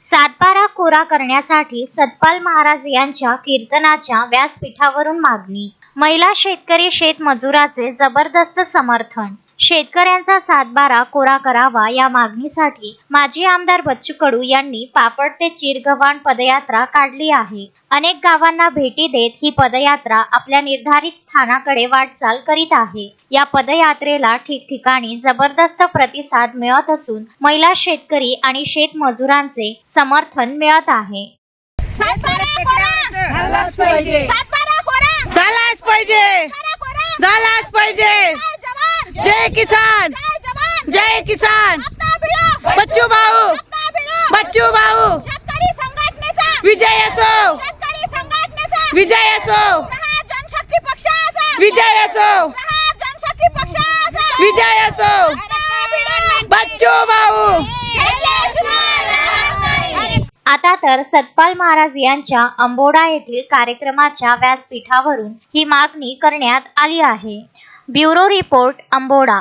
सातबारा कोरा करण्यासाठी सतपाल महाराज यांच्या कीर्तनाच्या व्यासपीठावरून मागणी. महिला शेतकरी शेतमजुराचे जबरदस्त समर्थन. शेतकऱ्यांचा सातबारा कोरा करावा या मागणीसाठी माजी आमदार बच्चू कडू यांनी पापड ते चिरगव्हाण पदयात्रा काढली आहे. अनेक गावांना भेटी देत ही पदयात्रा आपल्या निर्धारित स्थानाकडे वाटचाल करीत आहे. या पदयात्रेला ठिकठिकाणी जबरदस्त प्रतिसाद मिळत असून महिला शेतकरी आणि शेतमजुरांचे समर्थन मिळत आहे. झालाच पाहिजे. जय किसान! जय जवान! जय किसान! बच्चू भाऊ! बच्चू भाऊ! विजय असो! विजय असो! प्रहार जनशक्ती पक्षाचा! विजय असो! प्रहार जनशक्ती पक्षाचा! विजय असो! बच्चू भाऊ. आता तर सतपाल महाराज यांच्या अंबोडा येथील कार्यक्रमाच्या व्यासपीठावरून ही मागणी करण्यात आली आहे. Bureau report Amboda